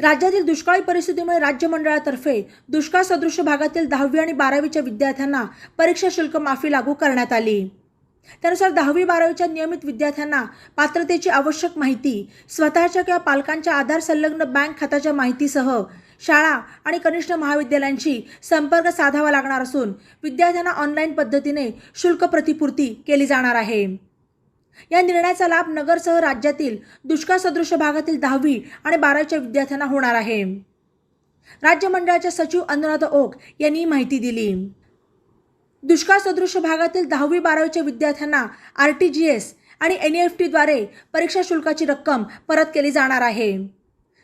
राज्यातील दुष्काळी परिस्थितीमुळे राज्य मंडळातर्फे दुष्काळ सदृश भागातील दहावी आणि बारावीच्या विद्यार्थ्यांना परीक्षा शुल्क माफी लागू करण्यात आली. त्यानुसार दहावी बारावीच्या नियमित विद्यार्थ्यांना पात्रतेची आवश्यक माहिती स्वतःच्या किंवा पालकांच्या आधार संलग्न बँक खात्याच्या माहितीसह शाळा आणि कनिष्ठ महाविद्यालयांशी संपर्क साधावा लागणार असून विद्यार्थ्यांना ऑनलाईन पद्धतीने शुल्क प्रतिपूर्ती केली जाणार आहे. या निर्णयाचा लाभ नगरसह राज्यातील दुष्काळ सदृश भागातील दहावी आणि बारावीच्या विद्यार्थ्यांना होणार आहे. राज्य मंडळाच्या सचिव अनुराधा ओक यांनी माहिती दिली. दुष्काळ सदृश भागातील दहावी बारावीच्या विद्यार्थ्यांना आर टी जी एस आणि एन ई एफ टीद्वारे परीक्षा शुल्काची रक्कम परत केली जाणार आहे.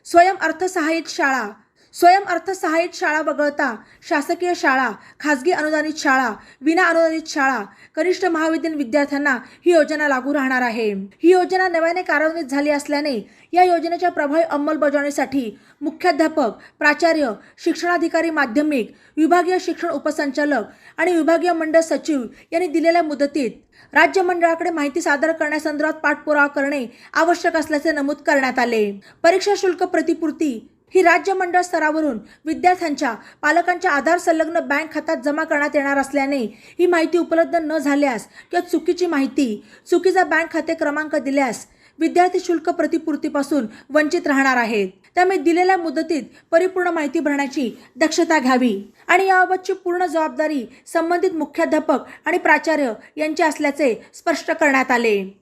स्वयं अर्थसहाय्यित शाळा स्वयं अर्थसहाय्यित शाळा वगळता शासकीय शाळा खाजगी अनुदानित शाळा विना अनुदानित शाळा कनिष्ठ महाविद्यालयीन विद्यार्थ्यांना ही योजना लागू राहणार आहे. ही योजना नव्याने कार्यान्वित झाली असल्याने या योजनेच्या प्रभावी अंमलबजावणीसाठी मुख्याध्यापक प्राचार्य शिक्षणाधिकारी माध्यमिक विभागीय शिक्षण उपसंचालक आणि विभागीय मंडळ सचिव यांनी दिलेल्या मुदतीत राज्य मंडळाकडे माहिती सादर करण्यासंदर्भात पाठपुरावा करणे आवश्यक असल्याचे नमूद करण्यात आले. परीक्षा शुल्क प्रतिपूर्ती ही राज्य मंडळ स्तरावरून विद्यार्थ्यांच्या पालकांच्या आधार संलग्न बँक खात्यात जमा करण्यात येणार असल्याने ही माहिती उपलब्ध न झाल्यास किंवा चुकीची माहिती चुकीचा बँक खाते क्रमांक दिल्यास विद्यार्थी शुल्क प्रतिपूर्तीपासून वंचित राहणार आहेत. त्यामुळे दिलेल्या मुदतीत परिपूर्ण माहिती भरण्याची दक्षता घ्यावी. आणि याबाबतची पूर्ण जबाबदारी संबंधित मुख्याध्यापक आणि प्राचार्य यांची असल्याचे स्पष्ट करण्यात आले.